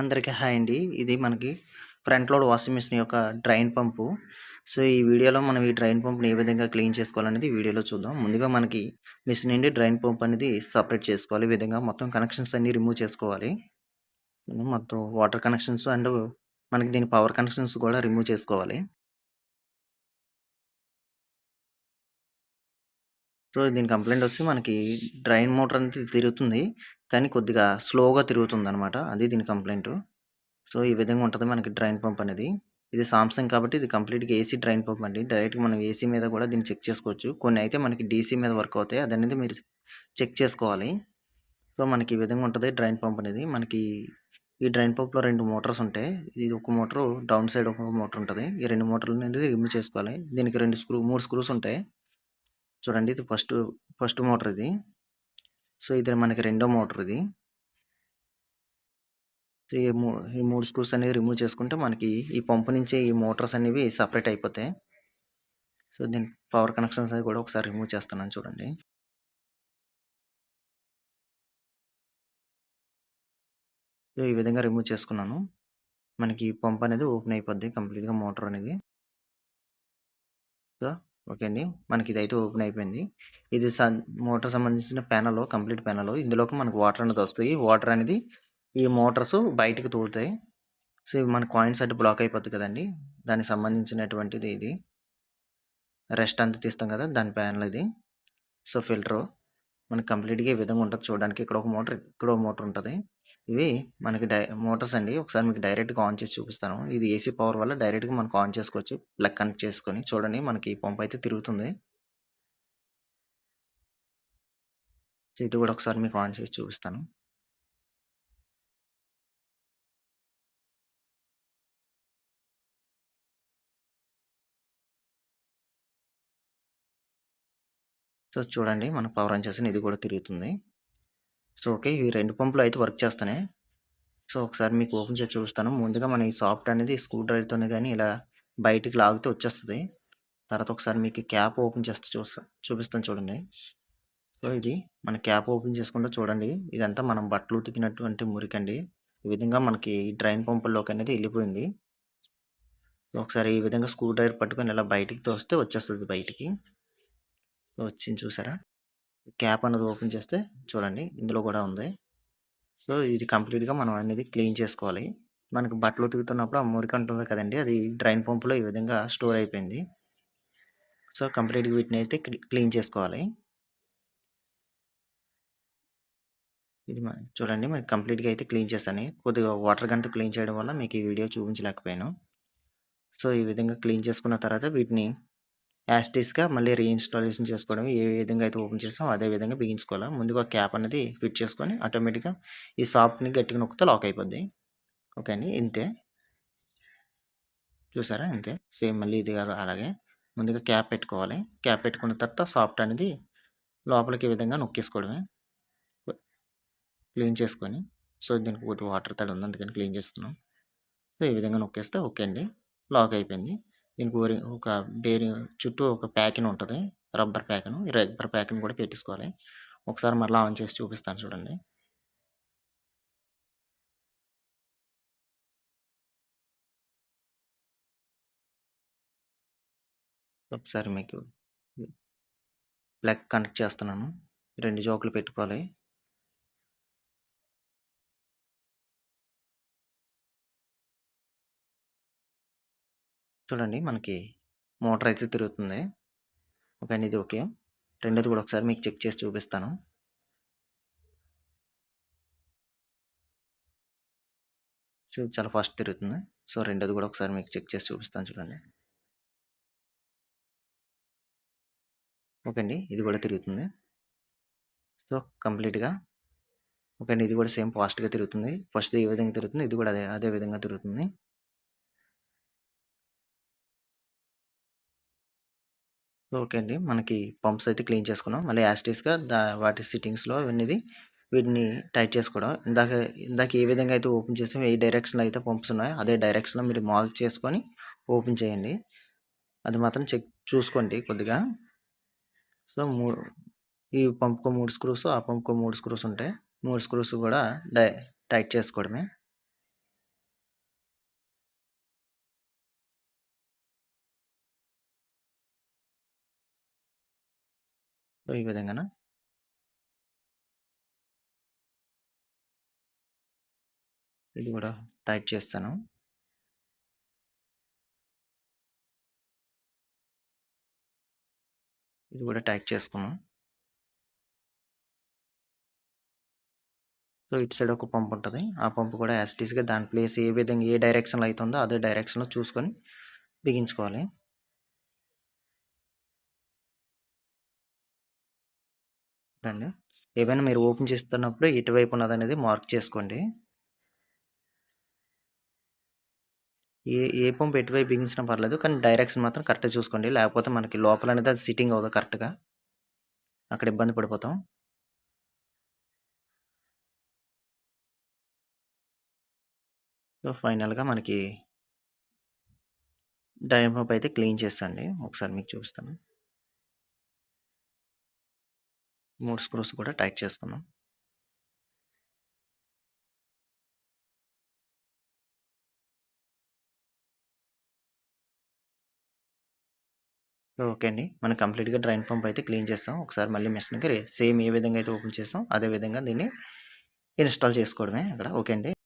అందరికీ హాయ్ అండి. ఇది మనకి ఫ్రంట్ లోడ్ వాషింగ్ మిషన్ యొక్క డ్రైన్ పంపు. సో, ఈ వీడియోలో మనం ఈ డ్రైన్ పంప్‌ని ఏ విధంగా క్లీన్ చేసుకోవాలనేది వీడియోలో చూద్దాం. ముందుగా మనకి మిషన్ నుండి డ్రైన్ పంప్ అనేది సపరేట్ చేసుకోవాలి. ఈ విధంగా మొత్తం కనెక్షన్స్ అన్నీ రిమూవ్ చేసుకోవాలి. మొత్తం వాటర్ కనెక్షన్స్ అండ్ మనకి దీని పవర్ కనెక్షన్స్ కూడా రిమూవ్ చేసుకోవాలి. సో, దీని కంప్లైంట్ వచ్చి మనకి డ్రైన్ మోటర్ అనేది తిరుగుతుంది. కానీ కొద్దిగా స్లోగా తిరుగుతుందనమాట. అది దీని కంప్లైంట్ సో, ఈ విధంగా ఉంటుంది మనకి డ్రైన్ పంప్ అనేది. ఇది సామ్‌సంగ్ కాబట్టి ఇది కంప్లీట్‌గా ఏసీ డ్రైన్ పంప్ అండి. డైరెక్ట్‌గా మనం ఏసీ మీద కూడా దీన్ని చెక్ చేసుకోవచ్చు. కొన్ని అయితే మనకి డీసీ మీద వర్క్ అవుతాయి. అదనేది మీరు చెక్ చేసుకోవాలి. సో, మనకి ఈ విధంగా ఉంటుంది డ్రైన్ పంప్ అనేది. మనకి ఈ డ్రైన్ పంప్‌లో రెండు మోటార్స్ ఉంటాయి. ఇది ఒక మోటార్ డౌన్ సైడ్ ఒక మోటార్ ఉంటుంది ఈ రెండు మోటార్లు అనేది రిమూవ్ చేసుకోవాలి. దీనికి రెండు స్క్రూ మూడు స్క్రూస్ ఉంటాయి. చూడండి ఇది ఫస్ట్ ఫస్ట్ మోటార్ ఇది. సో, ఇది మనకి రెండో మోటార్ ఇది. ఈ మూ ఈ మూడు స్క్రూస్ అనేవి రిమూవ్ చేసుకుంటే మనకి ఈ పంప్ నుంచి ఈ మోటార్స్ అనేవి సెపరేట్ అయిపోతాయి. సో, దీని పవర్ కనెక్షన్స్ అవి కూడా ఒకసారి రిమూవ్ చేస్తున్నాను చూడండి. సో, ఈ విధంగా రిమూవ్ చేసుకున్నాను. మనకి పంప్ అనేది ఓపెన్ అయిపోద్ది కంప్లీట్‌గా మోటర్ అనేది. సో, ఓకే అండి. మనకి ఇదైతే ఓపెన్ అయిపోయింది. ఇది సన్ మోటార్ సంబంధించిన ప్యానల్ కంప్లీట్ ప్యానల్ ఇందులోకి మనకు వాటర్ అనేది వస్తాయి. వాటర్ అనేది ఈ మోటార్స్ బయటకు తోలుతాయి. సో, ఇవి మన కాయిన్స్ అడ్డు బ్లాక్ అయిపోతుంది కదండి దానికి సంబంధించినటువంటిది ఇది. రెస్ట్ అంతా తీస్తాం కదా! దాని ప్యానల్ ఇది. So, filter. మనకి కంప్లీట్‌గా ఈ విధంగా ఉంటుంది చూడడానికి. ఇక్కడ ఒక మోటార్ ఇక్కడ ఒక మోటార్ ఉంటుంది ఇవి మనకి డై మోటార్స్ అండి. ఒకసారి మీకు డైరెక్ట్‌గా ఆన్ చేసి చూపిస్తాను. ఇది ఏసీ పవర్ వల్ల డైరెక్ట్‌గా మనకు ఆన్ చేసుకోవచ్చు. ప్లగ్ కనెక్ట్ చేసుకొని. చూడండి మనకి పంప్ అయితే తిరుగుతుంది. సీటు కూడా ఒకసారి మీకు ఆన్ చేసి చూపిస్తాను. సో, చూడండి మన పవర్ ఆన్ చేసిన ఇది కూడా తిరుగుతుంది. So, okay. ఈ రెండు పంపులు అయితే వర్క్ చేస్తున్నాయి. సో, ఒకసారి మీకు ఓపెన్ చేసి చూపిస్తాను. ముందుగా మన ఈ సాఫ్ట్ అనేది స్క్రూ డ్రైవర్‌తోనే కానీ ఇలా బయటికి లాగితే వచ్చేస్తుంది తర్వాత ఒకసారి మీకు క్యాప్ ఓపెన్ చేస్తే చూస్తా చూపిస్తాను చూడండి. సో, ఇది మన క్యాప్ ఓపెన్ చేసుకుంటే చూడండి. ఇదంతా మనం బట్టలు ఉతికినటువంటి మురికండి. ఈ విధంగా మనకి డ్రైన్ పంపుల్లోకి అనేది వెళ్ళిపోయింది ఒకసారి ఈ విధంగా స్క్రూ డ్రైవర్ పట్టుకొని ఇలా బయటికి తోస్తే వచ్చేస్తుంది బయటికి. వచ్చింది చూసారా? క్యాప్ అనేది ఓపెన్ చేస్తే చూడండి ఇందులో కూడా ఉంది. సో, ఇది కంప్లీట్‌గా మనం అనేది క్లీన్ చేసుకోవాలి. మనకు బట్టలు ఉతుకుతున్నప్పుడు ఆ మురికి ఉంటుంది కదండి అది డ్రైన్ పంపులో ఈ విధంగా స్టోర్ అయిపోయింది. సో, కంప్లీట్‌గా వీటిని అయితే క్లీన్ చేసుకోవాలి. ఇది మ చూడండి మరి కంప్లీట్‌గా అయితే క్లీన్ చేస్తాను కొద్దిగా వాటర్ గంట క్లీన్ చేయడం వల్ల మీకు ఈ వీడియో చూపించలేకపోయాను. సో, ఈ విధంగా క్లీన్ చేసుకున్న తర్వాత వీటిని యాస్టీస్గా మళ్ళీ రీఇన్‌స్టాలేషన్ చేసుకోవడం. ఏ విధంగా అయితే ఓపెన్ చేసామో అదే విధంగా బిగించుకోవాలా. ముందుగా క్యాప్ అనేది ఫిట్ చేసుకొని ఆటోమేటిక్‌గా ఈ సాఫ్ట్‌ని గట్టిగా నొక్కితే లాక్ అయిపోద్ది. ఓకే అండి. ఇంతే. చూసారా? ఇంతే. సేమ్ మళ్ళీ ఇది అలాగే ముందుగా క్యాప్ పెట్టుకోవాలి. క్యాప్ పెట్టుకున్న తర్వాత సాఫ్ట్ అనేది లోపలికి ఈ విధంగా నొక్కేసుకోవడమే. క్లీన్ చేసుకొని సో, దీనికి కొద్దిగా వాటర్ తడి ఉంది. అందుకని క్లీన్ చేస్తున్నాం. సో, ఈ విధంగా నొక్కేస్తే ఓకే అండి. లాక్ అయిపోయింది. దీనికి ఓరి ఒక బేరింగ్ చుట్టూ ఒక ప్యాకిన్ ఉంటుంది రబ్బర్ ప్యాకిను. ఈ రబ్బర్ ప్యాకిన్ కూడా పెట్టేసుకోవాలి. ఒకసారి మరలా ఆన్ చేసి చూపిస్తాను చూడండి. ఒకసారి మీకు ప్లగ్ కనెక్ట్ చేస్తున్నాను. రెండు జోకులు పెట్టుకోవాలి. చూడండి మనకి మోటర్ అయితే తిరుగుతుంది. ఓకే అండి. ఇది ఓకే. రెండోది కూడా ఒకసారి మీకు చెక్ చేసి చూపిస్తాను. సో, చాలా ఫాస్ట్ తిరుగుతుంది. సో, రెండోది కూడా ఒకసారి మీకు చెక్ చేసి చూపిస్తాను చూడండి. ఓకే అండి. ఇది కూడా తిరుగుతుంది. సో, కంప్లీట్‌గా ఓకే అండి. ఇది కూడా సేమ్ ఫాస్ట్‌గా తిరుగుతుంది. ఫస్ట్ ఏ విధంగా తిరుగుతుంది ఇది కూడా అదే అదే విధంగా తిరుగుతుంది. ఓకే అండి. మనకి పంప్స్ అయితే క్లీన్ చేసుకున్నాం. మళ్ళీ యాస్టీస్గా దా వాటి సిట్టింగ్స్‌లో అనేది వీటిని టైట్ చేసుకోవడం. ఇందాక ఇందాక ఏ విధంగా అయితే ఓపెన్ చేసాం ఏ డైరెక్షన్‌లో అయితే పంప్స్ ఉన్నాయో అదే డైరెక్షన్‌లో మీరు మార్క్ చేసుకొని ఓపెన్ చేయండి. అది మాత్రం చెక్ చూసుకోండి కొద్దిగా. సో, మూ ఈ పంప్‌కో మూడు స్క్రూస్, ఆ పంప్కు మూడు స్క్రూస్ ఉంటాయి. మూడు స్క్రూస్ కూడా డై టైట్ చేసుకోవడమే. సో, ఈ విధంగా ఇది కూడా టైప్ చేస్తాను. ఇది కూడా టైట్ చేసుకున్నాం. సో, ఇటు సైడ్ ఒక పంప్ ఉంటుంది ఆ పంప్ కూడా యాజ్ దాని ప్లేస్ ఏ విధంగా ఏ డైరెక్షన్‌లో అయితే ఉందో అదే డైరెక్షన్‌లో చూసుకొని బిగించుకోవాలి. చూడండి. ఏవైనా మీరు ఓపెన్ చేస్తున్నప్పుడు ఎటువైపు ఉన్నదనేది మార్క్ చేసుకోండి. ఏ ఏ పంప్ ఎటువైపు బిగించినా పర్లేదు. కానీ డైరెక్షన్ మాత్రం కరెక్ట్‌గా చూసుకోండి. లేకపోతే మనకి లోపల అనేది అది సిట్టింగ్ అవ్వదు కరెక్ట్‌గా. అక్కడ ఇబ్బంది పడిపోతాం. సో, ఫైనల్‌గా మనకి డ్రైన్ పంప్ అయితే క్లీన్ చేసేసండి. ఒకసారి మీకు చూపిస్తాను. మూడు స్క్రూస్ కూడా టైట్ చేసుకున్నాం. ఓకే అండి. మనం కంప్లీట్‌గా డ్రైన్ పంప్ అయితే క్లీన్ చేస్తాం ఒకసారి మళ్ళీ మిషన్‌కి సేమ్ ఏ విధంగా అయితే ఓపెన్ చేస్తాం అదే విధంగా దీన్ని ఇన్‌స్టాల్ చేసుకోవడమే అక్కడ. ఓకే అండి.